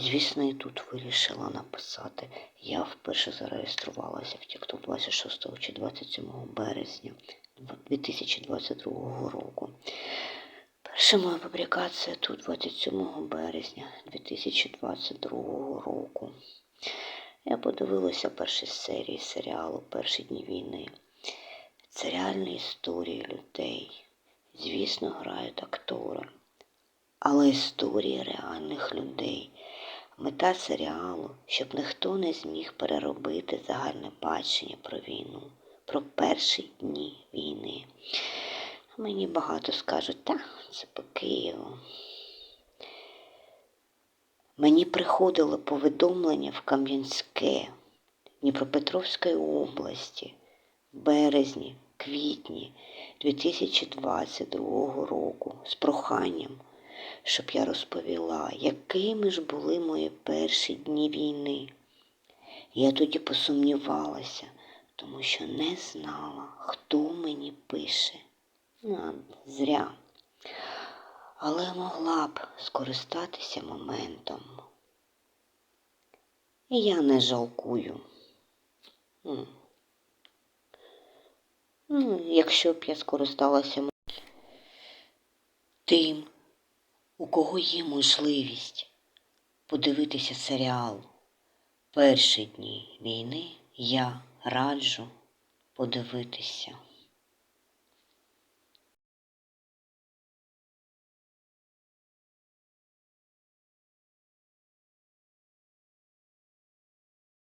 Звісно, і тут вирішила написати. Я вперше зареєструвалася в TikTok 26 чи 27 березня 2022 року. Перша моя публікація тут 27 березня 2022 року. Я подивилася перші серії серіалу Перші дні війни. Це реальні історії людей. Звісно, грають актори, але історії реальних людей. Мета серіалу, щоб ніхто не зміг переробити загальне бачення про війну, про перші дні війни. Мені багато скажуть, та це по Києву. Мені приходило повідомлення в Кам'янське Дніпропетровської області в березні, квітні 2022 року з проханням, щоб я розповіла, якими ж були мої перші дні війни. Я тоді посумнівалася, тому що не знала, хто мені пише. А, зря. Але могла б скористатися моментом. Я не жалкую. Ну, якщо б я скористалася тим, у кого є можливість подивитися серіал Перші дні війни, я раджу подивитися.